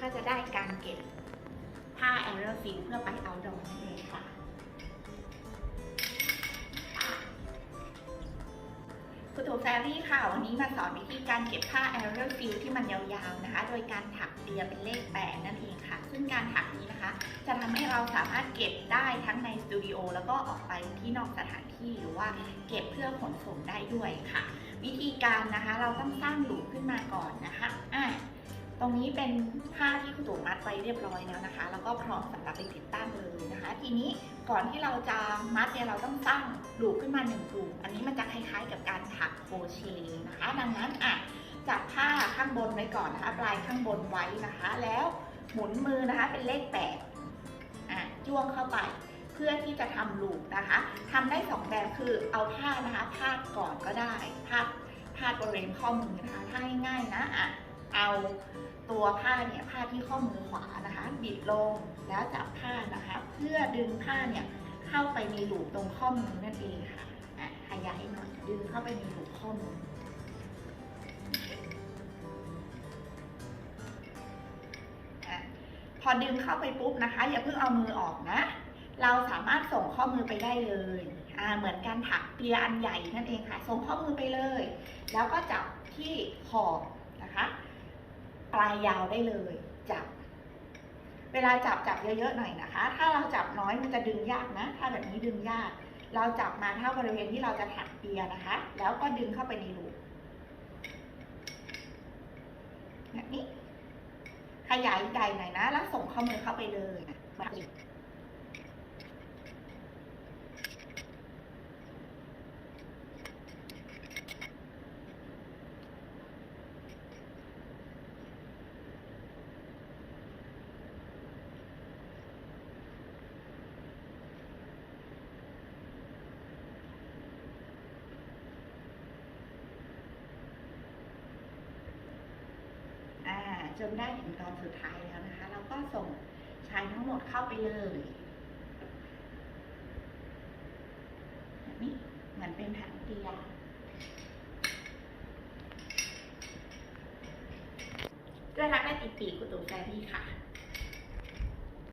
ก็จะได้การเก็บผ้าแอโรฟิลเพื่อไปเอาดอกนั่นเองค่ะ คุณตู่แฟรี่ค่ะ วันนี้มาสอนวิธีการเก็บผ้าแอโรฟิลที่มันยาวๆนะคะ โดยการถักเปียเป็นเลขแปดนั่นเองค่ะ ซึ่งการถักนี้นะคะ จะทำให้เราสามารถเก็บได้ทั้งในสตูดิโอแล้วก็ออกไปที่นอกสถานที่หรือว่าเก็บเพื่อขนส่งได้ด้วยค่ะ วิธีการนะคะเราต้องสร้างหลูปขึ้นมาก่อนนะ ตรงนี้เป็นผ้าที่คุณตู่มัดไว้เรียบร้อยแล้วนะคะ แล้วก็พร้อมสำหรับไปติดตั้งเลยนะคะ ทีนี้ก่อนที่เราจะมัดเนี่ยเราต้องสร้างลูปขึ้นมาหนึ่งลูปอันนี้มันจะคล้ายๆกับการถักโครเชต์นะคะ ดังนั้นอะจับผ้าข้างบนไว้ก่อนนะคะ ปลายข้างบนไว้นะคะ แล้วหมุนมือนะคะเป็นเลขแปดอะจ้วงเข้าไปเพื่อที่จะทำลูปนะคะทำได้สองแบบคือเอาผ้านะคะพาดก่อนก็ได้พาดพาดบริเวณข้อมือนะคะถ้าง่ายๆนะอะ เอาตัวผ้าเนี่ยพาที่ข้อมือขวานะคะ บิดลงแล้วจับผ้านะคะ เพื่อดึงผ้าเนี่ยเข้าไปในลูปตรงข้อมือนั่นเองค่ะอะขยายหน่อยดึงเข้าไปในลูปข้อมืออะพอดึงเข้าไปปุ๊บนะคะ อย่าเพิ่งเอามือออกนะ เราสามารถส่งข้อมือไปได้เลยอ่าเหมือนการถักเปียอันใหญ่นั่นเองค่ะส่งข้อมือไปเลย แล้วก็จับที่ขอบนะคะ ลายยาวได้เลย จับ เวลาจับจับเยอะๆหน่อยนะคะ ถ้าเราจับน้อยมันจะดึงยากนะ ถ้าแบบนี้ดึงยาก เราจับมาเท่าบริเวณที่เราจะถักเปียนะคะ แล้วก็ดึงเข้าไปในรูแบบนี้ ขยายใหญ่หน่อยนะ แล้วส่งข้อมือเข้าไปเลยนะ จนได้ถึงตอนสุดท้ายแล้วนะคะ เราก็ส่งชายทั้งหมดเข้าไปเลยนี่เหมือนเป็นถังเตียด้วยรักและติดปีกกุตุแฟรี่ค่ะ